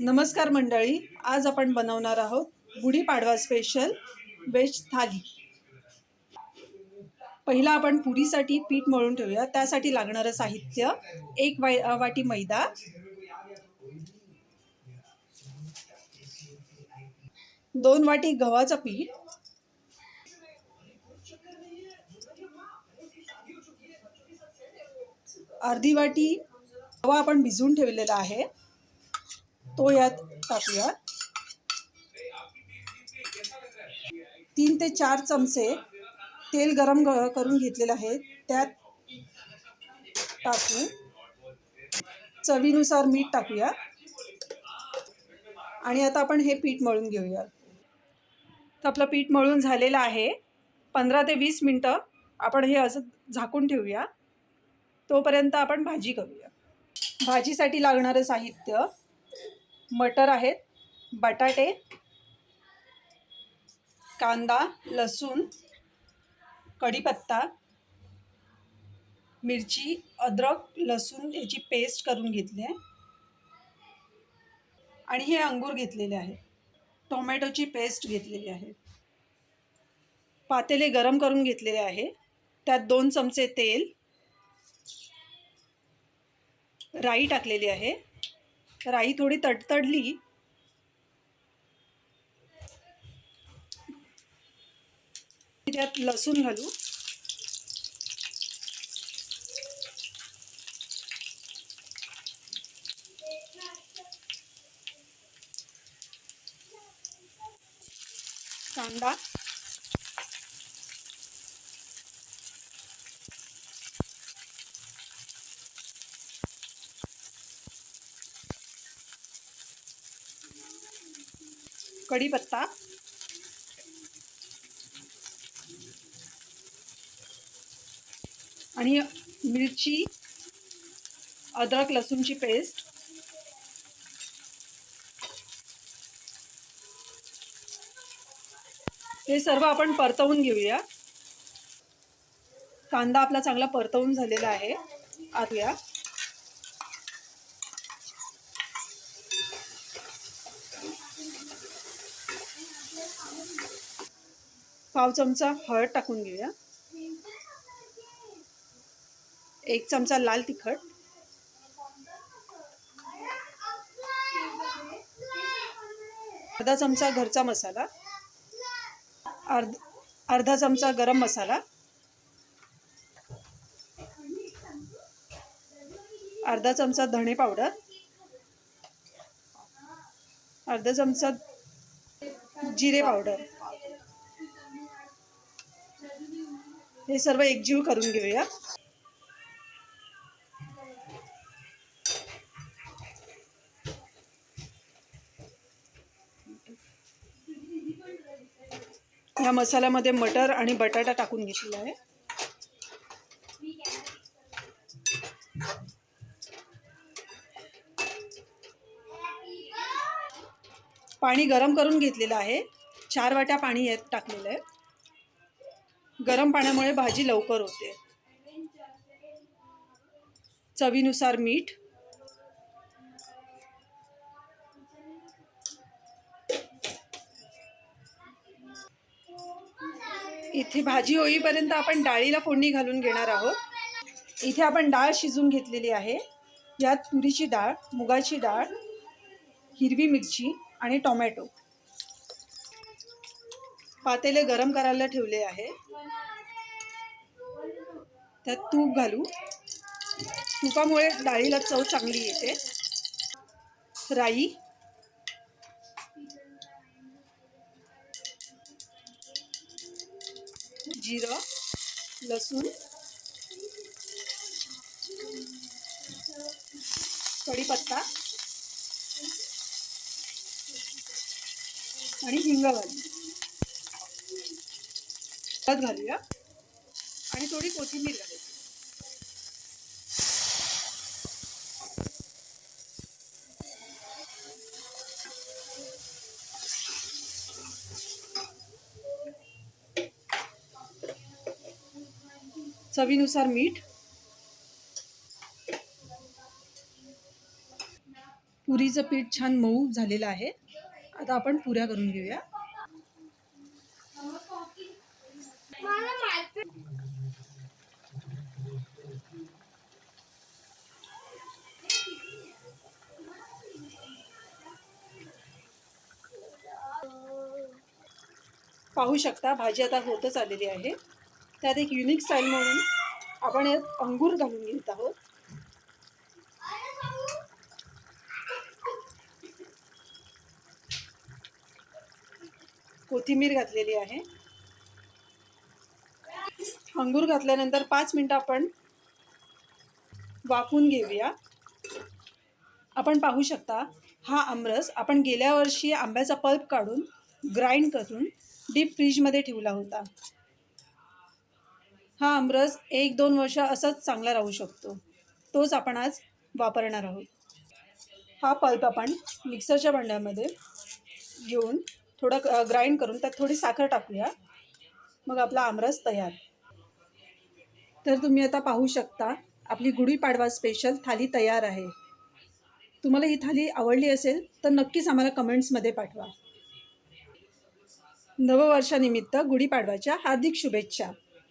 नमस्कार मंडळी आज आपण बनवणार आहोत गुढीपाडवा स्पेशल वेज थाली. पहिला आपण पुरीसाठी पीठ मळून ठेवूया. त्यासाठी लागणारं साहित्य एक वाय वाटी मैदा. दोन वाटी गव्हाचं पीठ. अर्धी वाटी गव्हा आपण भिजवून ठेवलेला आहे. तो यात टाकूया. तीन ते चार चमचे तेल गरम ग- करून घेतलेलं आहे. त्यात टाकू. चवीनुसार मीठ टाकूया. आणि आता आपण हे पीठ मळून घेऊया. तर आपलं पीठ मळून झालेलं आहे. पंधरा ते वीस मिनटं आपण हे असं झाकून ठेवूया. तोपर्यंत आपण भाजी करूया. भाजीसाठी लागणारं साहित्य मटर आहेत बटाटे कांदा लसूण कढीपत्ता मिरची अद्रक लसूण याची पेस्ट करून घेतली आहे. आणि हे अंगूर घेतलेले आहे. टोमॅटोची पेस्ट घेतलेली आहे. पातेले गरम करून घेतलेले आहे. त्यात दोन चमचे तेल राई टाकलेली आहे. राई थोडी तडतडली. त्यात लसूण घालू. कांदा. कढीपत्ता. आणि मिरची अद्रक लसूणची पेस्ट. हे सर्व आपण परतवून घेऊया. कांदा आपला चांगला परतवून झालेला आहे. आतूया. पाव चमचा हळद टाकून घेऊया. एक चमचा लाल तिखट. अर्धा चमचा घरचा मसाला. अर्ध अर्धा चमचा गरम मसाला. अर्धा चमचा धणे पावडर. अर्धा चमचा जिरे पावडर. हे सर्व एकजीव करून घेऊया. या मसाल्यामध्ये मटर आणि बटाटा टाकून घेतलेला आहे. पाणी गरम करून घेतलेलं आहे. चार वाट्या पाणी यात टाकलेलं आहे. गरम पाण्यामुळे भाजी लवकर होते. चवीनुसार मीठ. इथे भाजी होईपर्यंत आपण डाळीला फोडणी घालून घेणार आहोत. इथे आपण डाळ शिजून घेतलेली आहे. यात तुरीची डाळ मुगाची डाळ हिरवी मिरची आणि टोमॅटो. पातेले गरम करायला ठेवले आहे. त्यात तूप घालू. तुपामुळे डाळीला चव चांगली येते. राई. जिरं. लसूण. कढीपत्ता. आणि हिंग घालू. हळद घालूया. आणि थोडी कोथिंबीर घालूया. चवीनुसार मीठ. पुरीचं पीठ छान मऊ झालेलं आहे. आता आपण पुऱ्या करून घेऊया. पाहू शकता भाजी आता होतच आलेली आहे. त्यात एक युनिक स्टाईल म्हणून आपण यात अंगूर घालून घेत आहोत. कोथिंबीर घातलेली आहे. अंगूर घातल्यानंतर पाच मिनटं आपण वाफून घेऊया. आपण पाहू शकता हा आमरस आपण गेल्या वर्षी आंब्याचा पल्प काढून ग्राइंड करून डीप फ्रीजमध्ये ठेवला होता. हा आमरस एक दोन वर्ष असाच चांगला राहू शकतो. तोच आपण आज वापरणार आहोत. हा पल्प आपण मिक्सरच्या भांड्यामध्ये घेऊन थोडं ग्राइंड करून त्यात थोडी साखर टाकूया. मग आपला आमरस तयार. तर तुम्ही आता पाहू शकता आपली गुढीपाडवा स्पेशल थाली तयार आहे. तुम्हाला ही थाली आवडली असेल तर नक्कीच आम्हाला कमेंट्समध्ये पाठवा. नववर्षानिमित्त गुढीपाडव्याच्या हार्दिक शुभेच्छा.